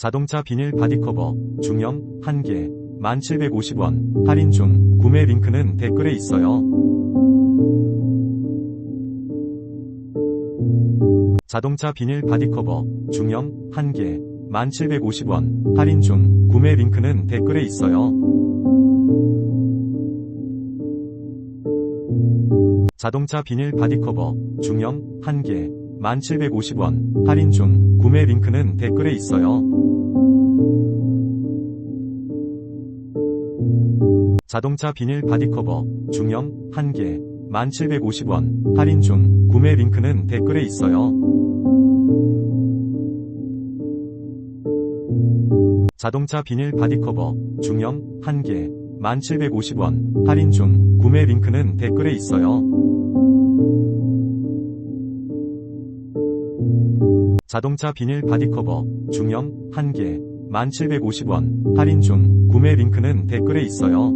자동차 비닐 바디커버 중형 1개 1750원 할인 중 구매 링크는 댓글에 있어요. 자동차 비닐 바디커버 중형 1개 1750원 할인 중 구매 링크는 댓글에 있어요. 자동차 비닐 바디커버 중형 1개 1750원 할인 중 구매 링크는 댓글에 있어요. 자동차 비닐 바디커버 중형 1개 1750원 할인 중 구매 링크는 댓글에 있어요. 자동차 비닐 바디커버 중형 1개 1750원 할인 중 구매 링크는 댓글에 있어요. 자동차 비닐 바디커버 중형 1개 1750원 할인 중 구매 링크는 댓글에 있어요.